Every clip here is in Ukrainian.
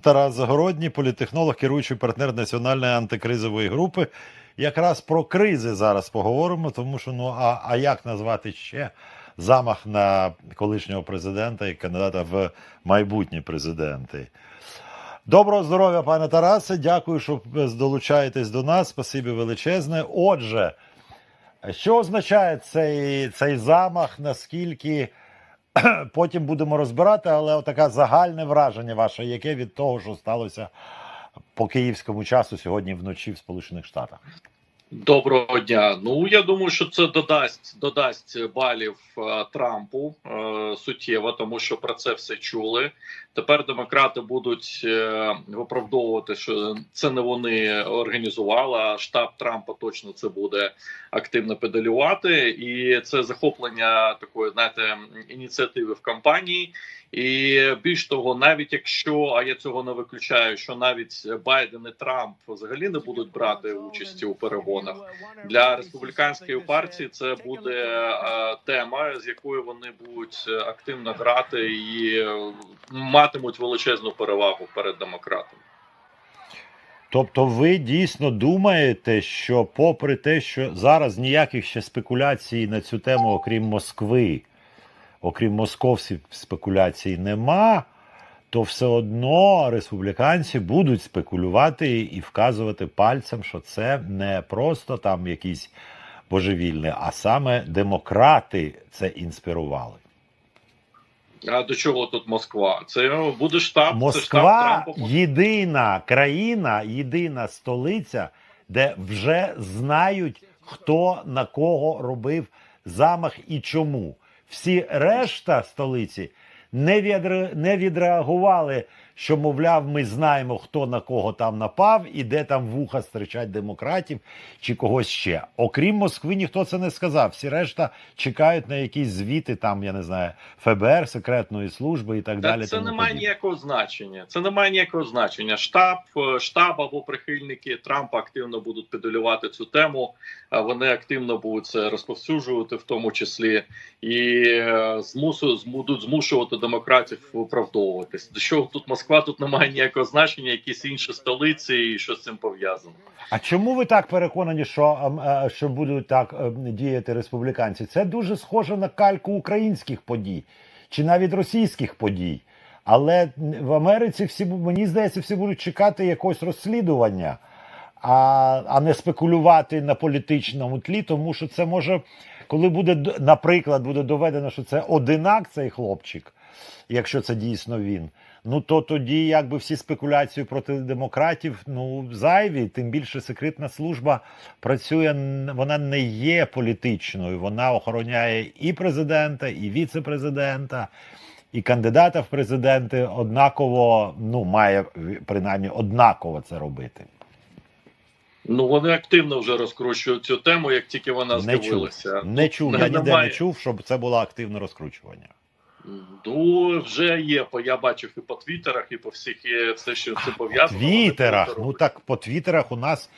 Тарас Загородній, політтехнолог, керуючий партнер національної антикризової групи. Якраз про кризи зараз поговоримо, тому що ну а, а як назвати ще замах на колишнього президента і кандидата в майбутні президенти? Доброго здоров'я, пане Тарасе. Дякую, що долучаєтесь до нас. Спасибі величезне. Отже, що означає цей, цей замах? Наскільки потім будемо розбирати, але отаке загальне враження ваше, яке від того, що сталося по київському часу сьогодні вночі в Сполучених Штатах? Доброго дня. Ну я думаю, що це додасть додасть балів е, Трампу е, суттєво, тому що про це все чули. Тепер демократи будуть е, виправдовувати, що це не вони організували. а Штаб Трампа точно це буде активно педалювати, і це захоплення такої, знаєте, ініціативи в кампанії. І більш того, навіть якщо а я цього не виключаю, що навіть Байден і Трамп взагалі не будуть брати участі у перегонах для республіканської партії, це буде тема, з якою вони будуть активно грати і матимуть величезну перевагу перед демократами. Тобто, ви дійсно думаєте, що, попри те, що зараз ніяких ще спекуляцій на цю тему, окрім Москви, окрім московських спекуляцій, нема, то все одно республіканці будуть спекулювати і вказувати пальцем, що це не просто там якісь божевільне, а саме демократи це інспірували. А до чого тут Москва? Це буде штаб. Москва це штаб Трампа. єдина країна, єдина столиця, де вже знають, хто на кого робив замах і чому. Всі решта столиці не, відре... відреагували, що, мовляв, ми знаємо, хто на кого там напав і де там вуха стричать демократів чи когось ще. Окрім Москви, ніхто це не сказав. Всі решта чекають на якісь звіти, там, я не знаю, ФБР, секретної служби і так Та далі. Це тому не має ніякого значення. Це не має ніякого значення. Штаб, е, штаб або прихильники Трампа активно будуть педалювати цю тему. Вони активно будуть це розповсюджувати, в тому числі, і е, змусу будуть змушувати демократів виправдовуватись. До чого тут Москва? Тут немає ніякого значення, якісь інші столиці, і що з цим пов'язано. А чому ви так переконані, що, е, що будуть так ем, діяти республіканці? Це дуже схоже на кальку українських подій чи навіть російських подій. Але в Америці всі мені здається, всі будуть чекати якогось розслідування, а, а не спекулювати на політичному тлі, тому що це може, коли буде наприклад, буде доведено, що це одинак цей хлопчик, якщо це дійсно він. Ну то тоді, якби всі спекуляції проти демократів, ну зайві. Тим більше секретна служба працює, вона не є політичною. Вона охороняє і президента, і віце-президента, і кандидата в президенти однаково, ну має принаймні однаково це робити. Ну вони активно вже розкручують цю тему, як тільки вона Не чув, не чув. Я ніде не чув, щоб це було активне розкручування. Ну, вже є, я бачив і по твіттерах, і по всіх і все, що це пов'язано. Твіттерах. Ну так по твіттерах у нас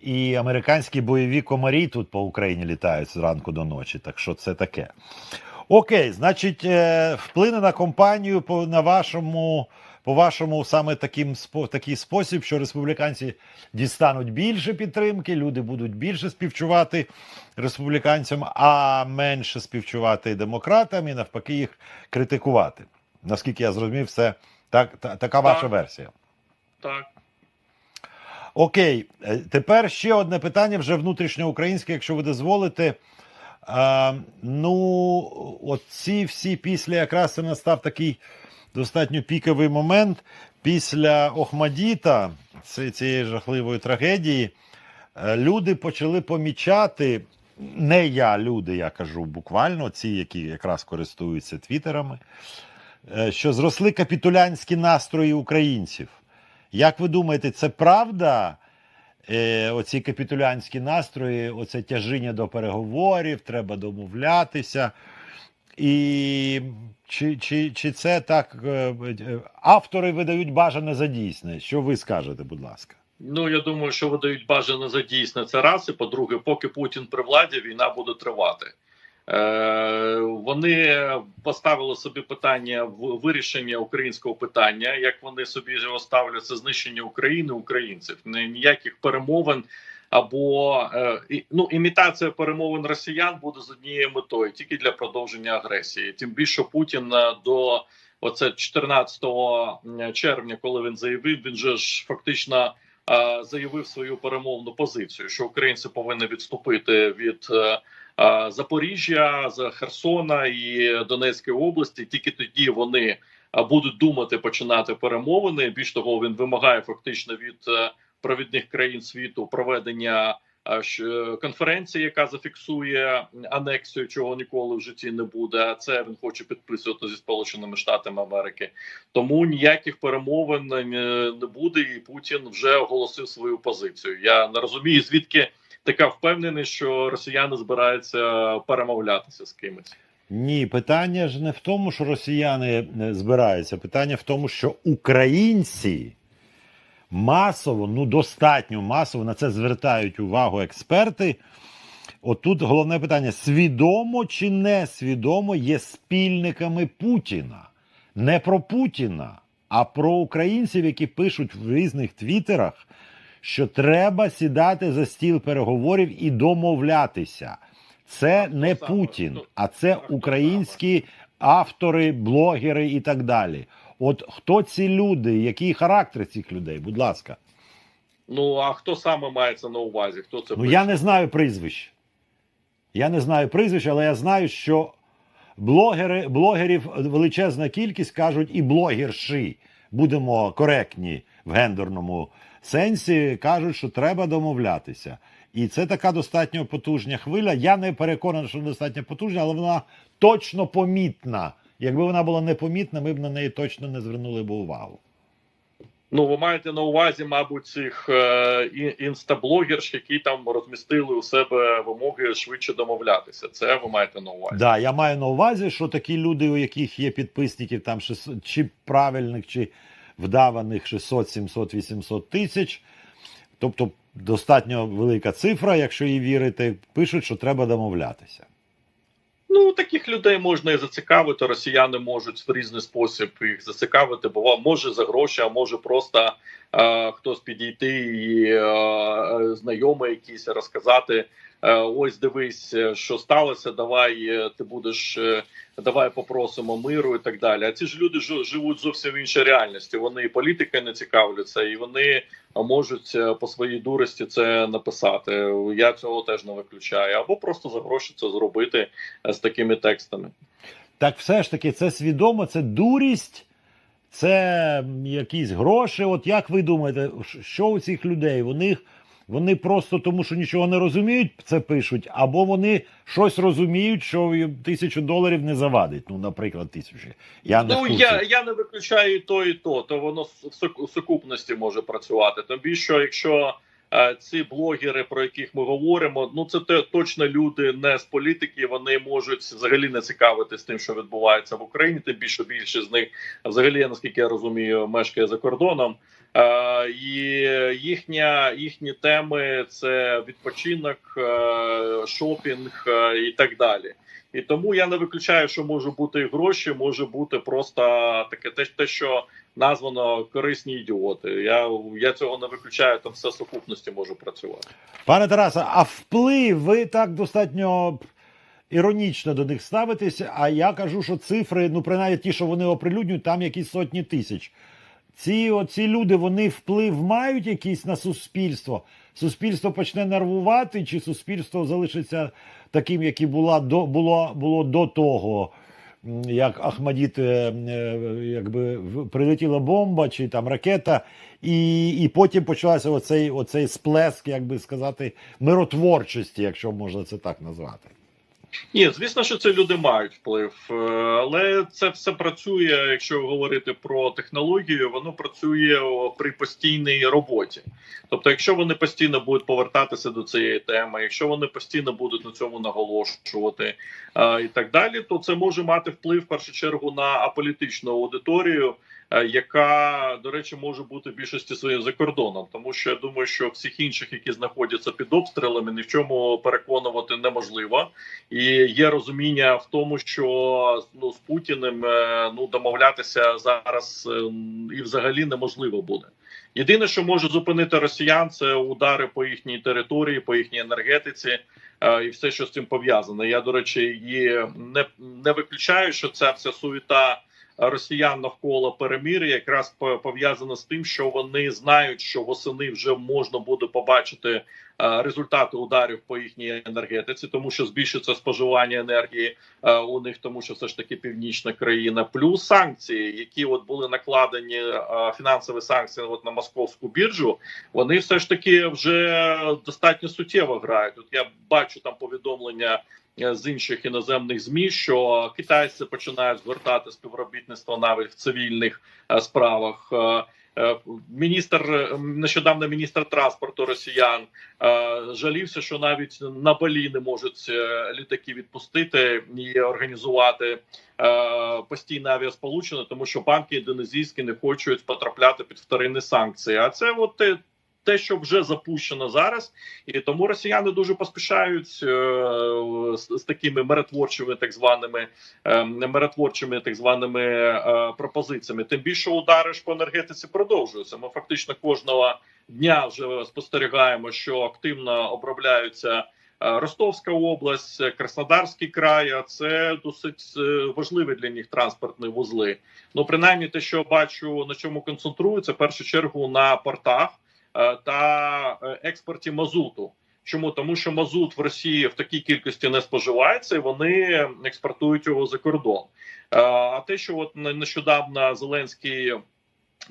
і американські бойові комарі тут по Україні літають зранку до ночі. Так що це таке. Окей, значить, е, вплине на компанію по на вашому. По вашому саме таким такий спосіб, що республіканці дістануть більше підтримки, люди будуть більше співчувати республіканцям, а менше співчувати демократам і навпаки їх критикувати. Наскільки я зрозумів, це так, та, така ваша Так. версія. Так. Окей, Е, тепер ще одне питання, вже внутрішньоукраїнське, якщо ви дозволите. А, ну, оці всі після якраз це настав такий достатньо піковий момент. Після Охмадіта, цієї жахливої трагедії, е, люди почали помічати. Не я, люди, я кажу буквально, ці, які якраз користуються твіттерами, е, що зросли капітулянські настрої українців. Як ви думаєте, це правда? Е, оці капітулянські настрої, оце тяжіння до переговорів, треба домовлятися. І чи, чи, чи це так е, е, автори видають бажане за дійсне? Що ви скажете, будь ласка? Ну я думаю, що видають бажане за дійсне це раз. І по-друге, поки Путін при владі, війна буде тривати. Е, Вони поставили собі питання в вирішення українського питання. Як вони собі його ставлять, це знищення України, українців. Ні- Ніяких перемовин або е, ну імітація перемовин росіян буде з однією метою тільки для продовження агресії. Тим більше Путін е, до оце 14 червня, коли він заявив, він же ж фактично е, заявив свою перемовну позицію, що українці повинні відступити від Запоріжжя, з Херсона і Донецької області. Тільки тоді вони будуть думати починати перемовини. Більш того, він вимагає фактично від провідних країн світу проведення е, конференції, яка зафіксує анексію, чого ніколи в житті не буде. А це він хоче підписувати зі Сполученими Штатами Америки. Тому ніяких перемовин е, не буде, і Путін вже оголосив свою позицію. Я не розумію, звідки така впевненість, що росіяни збираються перемовлятися з кимось. Ні, питання ж не в тому, що росіяни е, збираються. Питання в тому, що українці масово, ну достатньо масово на це звертають увагу експерти. Отут головне питання: свідомо чи несвідомо є спільниками Путіна. Не про Путіна, а про українців, які пишуть в різних твіттерах, що треба сідати за стіл переговорів і домовлятися. Це не Путін, а це українські автори, блогери і так далі. От хто ці люди, який характер цих людей? Будь ласка. Ну а хто саме мається на увазі? Хто це Ну пише? я не знаю прізвищ. Я не знаю прізвищ, але я знаю, що блогери, блогерів величезна кількість кажуть і блогерші. Будемо коректні в гендерному сенсі, кажуть, що треба домовлятися. І це така достатньо потужна хвиля. Я не переконаний, що достатньо потужна, але вона точно помітна. Якби вона була непомітна, ми б на неї точно не звернули б увагу. Ну, ви маєте на увазі, мабуть, цих е, інстаблогерш, які там розмістили у себе вимоги швидше домовлятися. Це ви маєте на увазі. Да, я маю на увазі, що такі люди, у яких є підписників там 600, чи правильних, чи вдаваних 600, 700, 800 тисяч, тобто достатньо велика цифра, якщо їй вірити, пишуть, що треба домовлятися. Ну, таких людей можна і зацікавити. Росіяни можуть в різний спосіб їх зацікавити, бо може за гроші, а може просто хтось підійти і е, е, знайомий якийсь розказати. е, Ось дивись, е, що сталося. Давай е, ти будеш, е, давай попросимо миру і так далі. А ці ж люди живуть зовсім в іншій реальності. Вони і політикою не цікавляться, і вони можуть е, по своїй дурості це написати. Я цього теж не виключаю, або просто за гроші це зробити е, з такими текстами. Так все ж таки, це свідомо, це дурість, це якісь гроші. От як ви думаєте, що у цих людей? Вони, вони просто тому, що нічого не розуміють, це пишуть, або вони щось розуміють, що тисячу доларів не завадить. Ну, наприклад, тисячі. Я не Ну я, я не виключаю і то, і то, то воно в сукупності може працювати. Тобі що якщо ці блогери, про яких ми говоримо, ну це те, точно люди не з політики. Вони можуть взагалі не цікавитись тим, що відбувається в Україні. Тим більше більше з них взагалі, наскільки я розумію, мешкає за кордоном. Е, і їхня їхні теми це відпочинок, е, шопінг е, і так далі. І тому я не виключаю, що може бути і гроші, може бути просто таке те, те, що названо корисні ідіоти. Я, я цього не виключаю, там все сукупності може працювати. Пане Тарасе, а вплив ви так достатньо іронічно до них ставитесь, а я кажу, що цифри, ну принаймні ті, що вони оприлюднюють, там якісь сотні тисяч. Ці, оці люди вони вплив мають якийсь на суспільство. Суспільство почне нервувати, чи суспільство залишиться таким, як і до, було, було до того, як Ахмадіт, е, е, якби прилетіла бомба чи там ракета, і, і потім почався оцей, оцей сплеск, як би сказати, миротворчості, якщо можна це так назвати. Ні, звісно, що це люди мають вплив, е, але це все працює, якщо говорити про технологію, воно працює при постійній роботі. Тобто, якщо вони постійно будуть повертатися до цієї теми, якщо вони постійно будуть на цьому наголошувати е, і так далі, то це може мати вплив в першу чергу на аполітичну аудиторію. Е, яка, до речі, може бути в більшості своєї за кордоном, тому що я думаю, що всіх інших, які знаходяться під обстрілами, ні в чому переконувати неможливо, і є розуміння в тому, що ну з Путіним е, ну домовлятися зараз е, і взагалі неможливо буде. Єдине, що може зупинити росіян, це удари по їхній території, по їхній енергетиці і все, що з цим пов'язане. Я до речі, і не, не виключаю, що ця вся суєта росіян навколо перемир'я якраз по- пов'язана з тим, що вони знають, що восени вже можна буде побачити е, результати ударів по їхній енергетиці, тому що збільшиться споживання енергії е, у них, тому що все ж таки північна країна, плюс санкції, які от були накладені е, фінансові санкції от на московську біржу, вони все ж таки вже достатньо суттєво грають. От я бачу там повідомлення з інших іноземних змі, що китайці починають звертати співробітництво навіть в цивільних е, справах. Е, е, Міністр е, нещодавно міністр транспорту росіян е, жалівся, що навіть на Балі не можуть е, літаки відпустити і організувати е, постійне авіасполучення, тому що банки індонезійські не хочуть потрапляти під вторинні санкції. А це от те, що вже запущено зараз, і тому росіяни дуже поспішають е, з, з такими миротворчими, так званими е, миротворчими, так званими е, пропозиціями. Тим більше удари ж по енергетиці продовжуються. Ми фактично кожного дня вже спостерігаємо, що активно обробляються. е, Ростовська область, Краснодарський край, це досить е, важливі для них транспортні вузли. Ну, принаймні, те, що бачу, на чому концентруються, в першу чергу на портах та е, експорті мазуту. Чому тому, що мазут в Росії в такій кількості не споживається, і вони експортують його за кордон. Е, А те, що от не- нещодавно Зеленський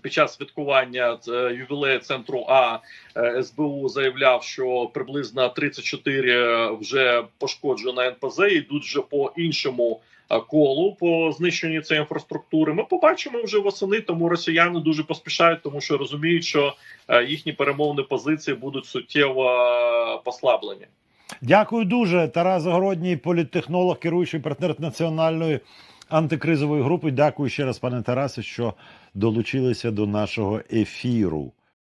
під час святкування е, ювілею центру А е, СБУ заявляв, що приблизно 34 вже пошкоджено НПЗ, йдуть вже по іншому е, колу по знищенню цієї інфраструктури. Ми побачимо вже восени, тому росіяни дуже поспішають, тому що розуміють, що е, їхні перемовні позиції будуть суттєво е, послаблені. Дякую дуже. Тарас Загородній, політтехнолог, керуючий партнер національної антикризової групи. Дякую ще раз, пане Тарасе, що долучилися до нашого ефіру.